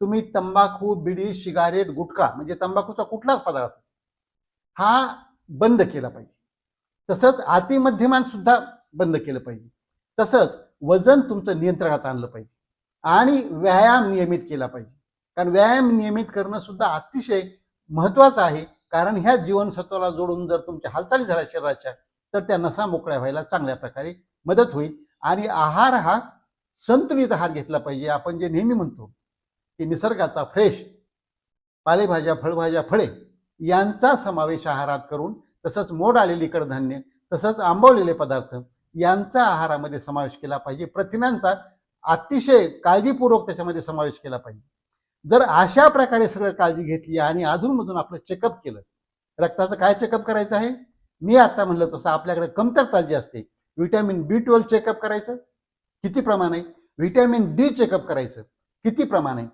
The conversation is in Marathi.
तुम्ही तंबाखू बिडी सिगारेट गुटखा म्हणजे तंबाखूचा कुठलाच पदार्थ हा बंद केला पाहिजे. तसंच अतिमध्यमान सुद्धा बंद केलं पाहिजे. तसंच वजन तुमचं नियंत्रणात आणलं पाहिजे. आणि व्यायाम नियमित केला पाहिजे. कारण व्यायाम नियमित करणं सुद्धा अतिशय महत्त्वाचं आहे. कारण ह्या जीवनसत्वाला जोडून जर तुमच्या हालचाली झाल्या शरीराच्या तर त्या नसा मोकळ्या व्हायला चांगल्या प्रकारे मदत होईल. आणि आहार हा संतुलित आहार घेतला पाहिजे. आपण जे नेहमी म्हणतो की निसर्गाचा फ्रेश पालेभाज्या फळभाज्या फळे यांचा समावेश आहारात करून तसंच मोड आलेली कडधान्य तसंच आंबवलेले पदार्थ यांचा आहारामध्ये समावेश केला पाहिजे. प्रथिनांचा अतिशय काळजीपूर्वक त्याच्यामध्ये समावेश केला पाहिजे. जर अशा प्रकारे सगळं काळजी घेतली आणि अधूनमधून आपलं चेकअप केलं रक्ताचं काय चेकअप करायचं आहे? मी आता म्हणलं तसं आपल्याकडे कमतरता जी असते व्हिटॅमिन बी ट्वेल्व चेकअप करायचं? किती प्रमाण आहे? व्हिटॅमिन डी चेकअप करायचं? किती प्रमाण आहे?